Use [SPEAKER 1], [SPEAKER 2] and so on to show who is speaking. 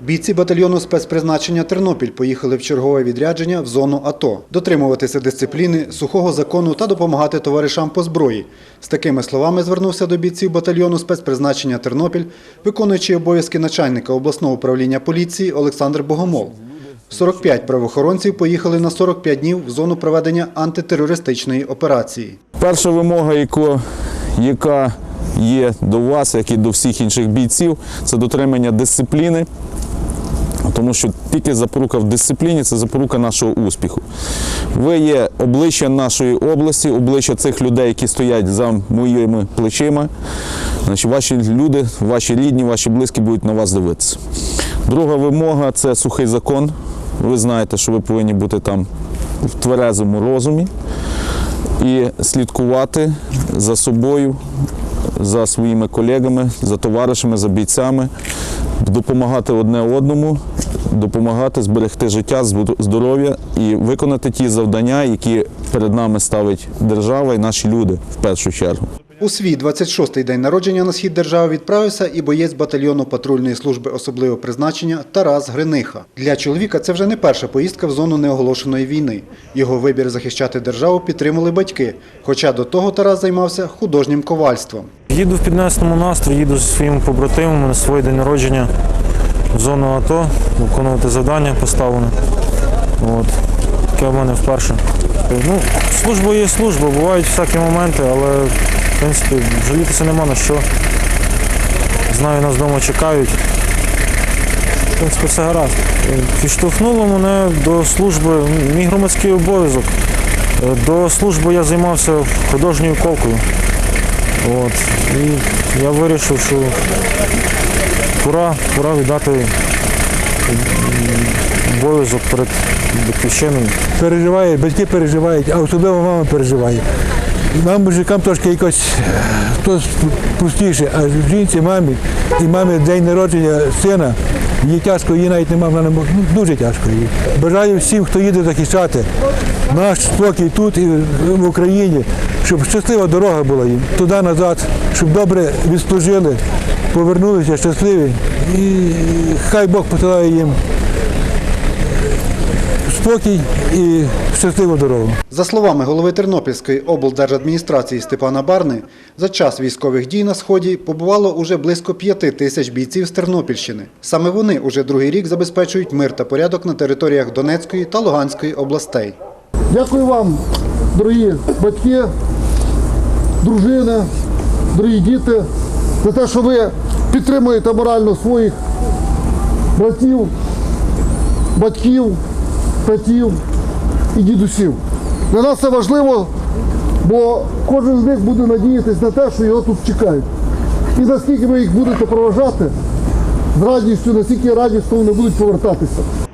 [SPEAKER 1] Бійці батальйону спецпризначення Тернопіль поїхали в чергове відрядження в зону АТО, дотримуватися дисципліни, сухого закону та допомагати товаришам по зброї. З такими словами звернувся до бійців батальйону спецпризначення Тернопіль, виконуючий обов'язки начальника обласного управління поліції Олександр Богомол. 45 правоохоронців поїхали на 45 днів в зону проведення антитерористичної операції.
[SPEAKER 2] Перша вимога, яка є до вас, як і до всіх інших бійців, це дотримання дисципліни. Тому що тільки запорука в дисципліні це запорука нашого успіху. Ви є обличчя нашої області, обличчя цих людей, які стоять за моїми плечима. Значить, ваші люди, ваші рідні, ваші близькі будуть на вас дивитися. Друга вимога це сухий закон. Ви знаєте, що ви повинні бути там в тверезому розумі і слідкувати за собою, за своїми колегами, за товаришами, за бійцями, допомагати одне одному, допомагати зберегти життя, здоров'я і виконати ті завдання, які перед нами ставить держава і наші люди в першу чергу.
[SPEAKER 1] У свій 26-й день народження на схід держави відправився і боєць батальйону патрульної служби особливого призначення Тарас Гриниха. Для чоловіка це вже не перша поїздка в зону неоголошеної війни. Його вибір захищати державу підтримали батьки, хоча до того Тарас займався художнім ковальством.
[SPEAKER 3] Їду в піднесеному настрої, їду зі своїми побратимами на свій день народження в зону АТО, виконувати завдання поставлене. От. Таке в мене вперше. Ну, служба є служба, бувають всякі моменти, але в принципі жалітися нема на що. Знаю, нас вдома чекають. В принципі, все гаразд. Підштовхнуло мене до служби, мій громадський обов'язок. До служби я займався художньою ковкою. От. І я вирішив, що пора, пора віддати обов'язок перед батьківщиною.
[SPEAKER 4] переживає, батьки переживають, а особливо мама переживає. Нам, мужикам, трошки якось е, хтось простіше, а жінці, мамі, і мамі день народження сина, їй тяжко, їй навіть немає, вона не може, ну, дуже тяжко їй. Бажаю всім, хто їде захищати наш спокій тут і в Україні, щоб щаслива дорога була їм туди-назад, щоб добре відслужили, повернулися щасливі. І хай Бог посилає їм спокій і щасливу дорогу.
[SPEAKER 1] За словами голови Тернопільської облдержадміністрації Степана Барни, за час військових дій на Сході побувало уже близько п'яти тисяч бійців з Тернопільщини. Саме вони уже другий рік забезпечують мир та порядок на територіях Донецької та Луганської областей.
[SPEAKER 5] Дякую вам, дорогі батьки, дружини, дорогі діти, за те, що ви підтримуєте морально своїх братів, батьків, татів і дідусів. Для нас це важливо, бо кожен з них буде надіятися на те, що його тут чекають. І наскільки ви їх будете проважати з радістю, настільки радісно вони будуть повертатися.